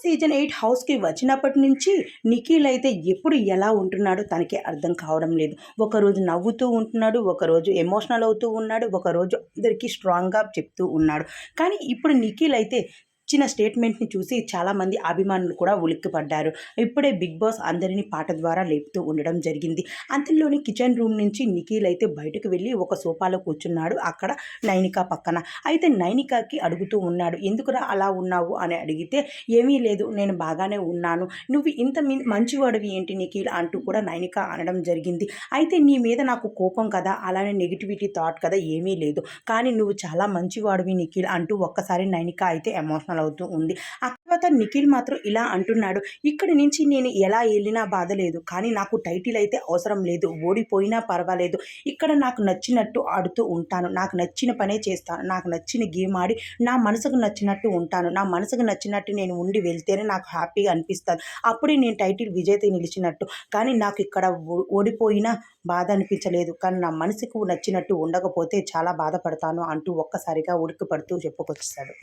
Season eight హౌస్కి వచ్చినప్పటి నుంచి నిఖిల్ అయితే ఎప్పుడు ఎలా ఉంటున్నాడో తనకి అర్థం కావడం లేదు. ఒకరోజు నవ్వుతూ ఉంటున్నాడు ఒకరోజు ఎమోషనల్ అవుతూ ఉన్నాడు ఒకరోజు అందరికీ స్ట్రాంగ్గా చెప్తూ ఉన్నాడు. కానీ ఇప్పుడు నిఖిల్ అయితే ఇచ్చిన స్టేట్మెంట్ని చూసి చాలామంది అభిమానులు కూడా ఉలిక్కిపడ్డారు. ఇప్పుడే బిగ్ బాస్ అందరినీ పాట ద్వారా లేపుతూ ఉండడం జరిగింది. అంతలోని కిచెన్ రూమ్ నుంచి నిఖిల్ అయితే బయటకు వెళ్ళి ఒక సోఫాలో కూర్చున్నాడు అక్కడ నైనిక పక్కన. అయితే నైనికకి అడుగుతూ ఉన్నాడు ఎందుకురా అలా ఉన్నావు? అని అడిగితే ఏమీ లేదు నేను బాగానే ఉన్నాను. నువ్వు ఇంత మంచివాడివి ఏంటి నిఖిల్? అంటూ కూడా నైనిక అనడం జరిగింది. అయితే నీ మీద నాకు కోపం కదా అలానే నెగిటివిటీ థాట్ కదా ఏమీ లేదు. కానీ నువ్వు చాలా మంచివాడివి నిఖిల్ అంటూ ఒక్కసారి నైనిక అయితే ఎమోషనల్ అవుతూ ఉంది. ఆ తర్వాత నిఖిల్ మాత్రం ఇలా అంటున్నాడు ఇక్కడి నుంచి నేను ఎలా వెళ్ళినా బాధ లేదు కానీ నాకు టైటిల్ అయితే అవసరం లేదు ఓడిపోయినా పర్వాలేదు. ఇక్కడ నాకు నచ్చినట్టు ఆడుతూ ఉంటాను నాకు నచ్చిన పనే చేస్తాను నాకు నచ్చిన గేమ్ ఆడి నా మనసుకు నచ్చినట్టు ఉంటాను నా మనసుకు నచ్చినట్టు నేను ఉండి వెళ్తేనే నాకు హ్యాపీగా అనిపిస్తుంది అప్పుడే నేను టైటిల్ విజేత నిలిచినట్టు. కానీ నాకు ఇక్కడ ఓ- ఓడిపోయినా బాధ అనిపించలేదు కానీ నా మనసుకు నచ్చినట్టు ఉండకపోతే చాలా బాధపడతాను అంటూ ఒక్కసారిగా ఉడికిపడుతూ చెప్పుకొచ్చాడు